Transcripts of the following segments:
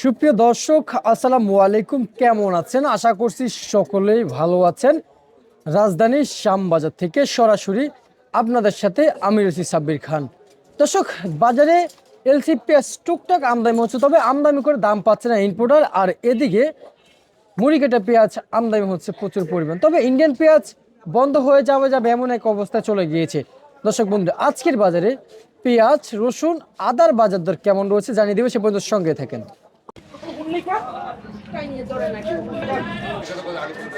সুপ্রিয় দর্শক, আসসালামু আলাইকুম। কেমন আছেন? আশা করছি সকলেই ভালো আছেন। রাজধানীর শ্যামবাজার থেকে সরাসরি আপনাদের সাথে আমি রয়েছি সাব্বির খান। দর্শক, বাজারে এলসি পেঁয়াজ টুকটাক আমদানি হচ্ছে, তবে আমদানি করে দাম পাচ্ছে না ইনপোর্টার আর এদিকে মুড়িকাটা পেঁয়াজ আমদানি হচ্ছে প্রচুর পরিমাণ। তবে ইন্ডিয়ান পেঁয়াজ বন্ধ হয়ে যাবে যাবে এমন এক অবস্থা চলে গিয়েছে। দর্শক বন্ধু আজকের বাজারে পেঁয়াজ, রসুন, আদার বাজার দর কেমন রয়েছে জানিয়ে দেবে, সে পর্যন্ত সঙ্গে থাকেন।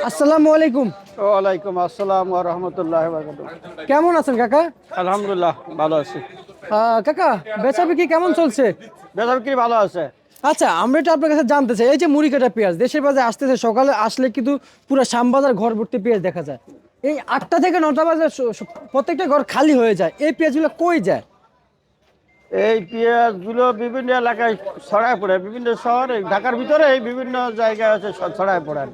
আসসালামু আলাইকুম। ওয়ালাইকুম আসসালাম ওয়া রহমতুল্লাহ কেমন আছেন কাকা? আলহামদুলিল্লাহ ভালো আছি। কাকা বেচা বিক্রি কেমন চলছে? বেতন কি ভালো আছে। আচ্ছা আমরা এটা আপনার কাছে জানতে চাই এই যে মুড়ি কাটা পেঁয়াজ দেশের বাজারে আসতেছে সকালে আসলে কিন্তু পুরো শ্যামবাজার ঘর ভর্তি পেঁয়াজ দেখা যায়। এই আটটা থেকে নটা বাজে প্রত্যেকটা ঘর খালি হয়ে যায় এই পেঁয়াজগুলো কই যায়? এই পেঁয়াজগুলো বিভিন্ন এলাকায় ছড়ায় পড়ে বিভিন্ন শহরে ঢাকার ভিতরে এই বিভিন্ন জায়গায় আছে ছড়ায় পড়ে আর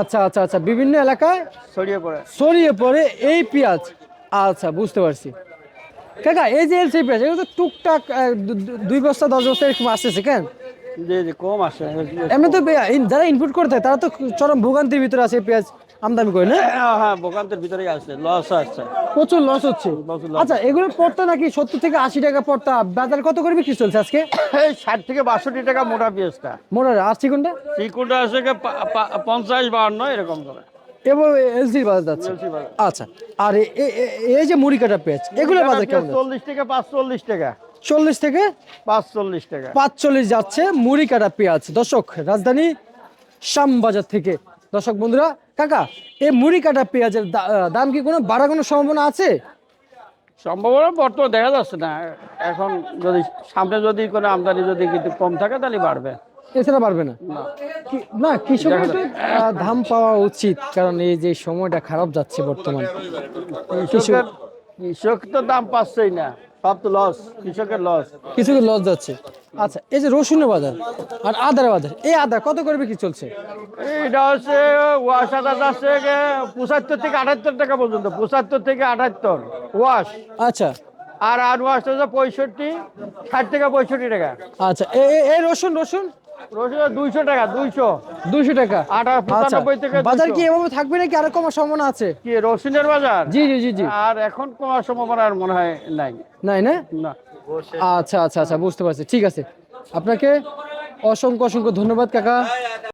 আচ্ছা আচ্ছা আচ্ছা বিভিন্ন এলাকায় ছড়িয়ে পড়ে। ছড়িয়ে পড়ে এই পেঁয়াজ। আচ্ছা বুঝতে পারছি। কাকা এই যে এলসি পেঁয়াজ এগুলো তো টুকটাক দুই বস্তা দশ বস্তা এরকম আসতেছে কেন? যে যে কম আসে। এমনি তো যারা ইনপুট করে থাকে তারা তো চরম ভোগান্তির ভিতরে আছে এই পেঁয়াজ। আমদানি করে না? হ্যাঁ হ্যাঁ বোকান্তের ভিতরেই আছে। লস আছে। প্রচুর লস হচ্ছে। আচ্ছা এগুলো পড়তা নাকি সত্তর থেকে আশি টাকা পড়তা বাজার কত করে বিক্রি চলছে আজকে? এই ষাট থেকে বাষট্টি টাকা মোটা পেঁয়াজটা। হয় আর চিকনটা? চিকুনটা আছে পঞ্চাশ বাহান্ন এরকম করে। এলসির বাজার যাচ্ছে। আচ্ছা আর এই যে মুড়ি কাটা পেঁয়াজ এগুলোর বাজার কেমন চল্লিশ থেকে পাঁচচল্লিশ টাকা। চল্লিশ থেকে পাঁচচল্লিশ টাকা। পাঁচচল্লিশ যাচ্ছে মুড়ি কাটা পেঁয়াজ। দর্শক রাজধানী শ্যামবাজার থেকে দর্শক বন্ধুরা কাকা এই মুড়ি কাটা পেঁয়াজের দাম কি কোনো বাড়া কোনো সম্ভাবনা আছে? সম্ভাবনা বর্তমান দেখা যাচ্ছে না। এখন যদি সামনে যদি কোনো আমদানি যদি কিন্তু কম থাকে তাহলে বাড়বে। এছাড়া পারবে না? না। কৃষকের ধান পাওয়া উচিত কারণ এই যে সময়টা খারাপ যাচ্ছে বর্তমান। কৃষক তো দাম পাচ্ছেই না। সব তো লস কৃষকের লস কিছু লস যাচ্ছে। আচ্ছা এই যে রসুনের বাজার আর আদার বাজার এই আদা কত করে বিক্রি চলছে? এটা হচ্ছে ওয়াশ আদা যাচ্ছে পঁচাত্তর থেকে আটাত্তর টাকা পর্যন্ত পঁচাত্তর থেকে আটাত্তর ওয়াশ আচ্ছা। আর আর ওয়াশ হচ্ছে পঁয়ষট্টি ষাট থেকে পঁয়ষট্টি টাকা। আচ্ছা এই রসুন রসুন? রসুন দুইশো টাকা দুইশো। দুইশো টাকা। আচ্ছা পঁচানব্বই থেকে বাজার কি এভাবে থাকবে নাকি আরও কমার সম্ভাবনা আছে? কি রসুনের বাজার? জি জি জি জি। আর এখন কমার সম্ভাবনা আর মনে হয় নাই। নাই না? না। আচ্ছা আচ্ছা আচ্ছা বুঝতে পারছি। ঠিক আছে। আপনাকে অসংখ্য অসংখ্য ধন্যবাদ কাকা।